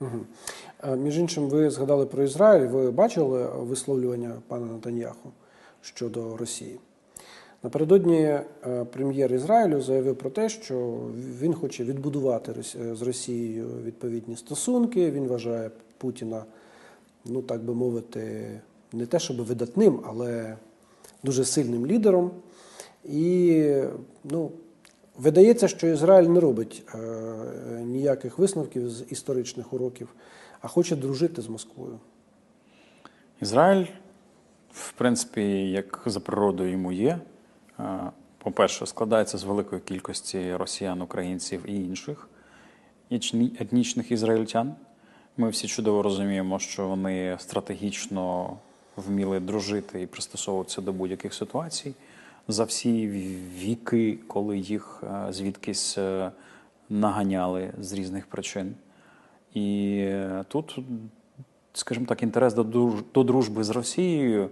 Угу. Між іншим, ви згадали про Ізраїль. Ви бачили висловлювання пана Натаньяху щодо Росії? Напередодні е, прем'єр Ізраїлю заявив про те, що він хоче відбудувати з Росією відповідні стосунки. Він вважає Путіна, ну так би мовити, не те, щоб видатним, але дуже сильним лідером. І ну, видається, що Ізраїль не робить е, ніяких висновків з історичних уроків, а хоче дружити з Москвою. Ізраїль, в принципі, як за природою йому є. Е, По-перше, складається з великої кількості росіян, українців і інших етнічних ізраїльтян. Ми всі чудово розуміємо, що вони стратегічно вміли дружити і пристосовуватися до будь-яких ситуацій за всі віки, коли їх е, звідкись е, наганяли з різних причин. І е, тут, скажімо так, інтерес до дружби з Росією е,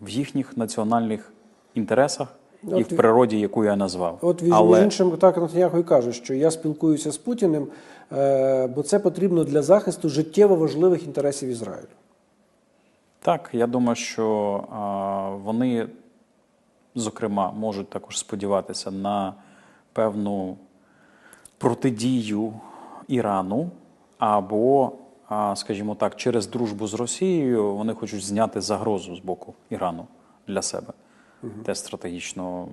в їхніх національних інтересах і От в природі, яку я назвав. От між Але іншим, так Натаняху і каже, що я спілкуюся з Путіним, е, бо це потрібно для захисту життєво важливих інтересів Ізраїлю. так, я думаю, що вони, зокрема, можуть також сподіватися на певну протидію Ірану, або, скажімо так, через дружбу з Росією вони хочуть зняти загрозу з боку Ірану для себе. Те стратегічно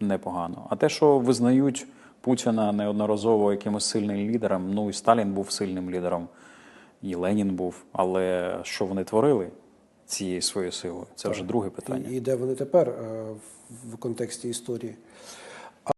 непогано. А те, що визнають Путіна неодноразово якимось сильним лідером, ну і Сталін був сильним лідером, і Ленін був. Але що вони творили цією своєю силою? Це вже друге питання. І, і де вони тепер е, в контексті історії.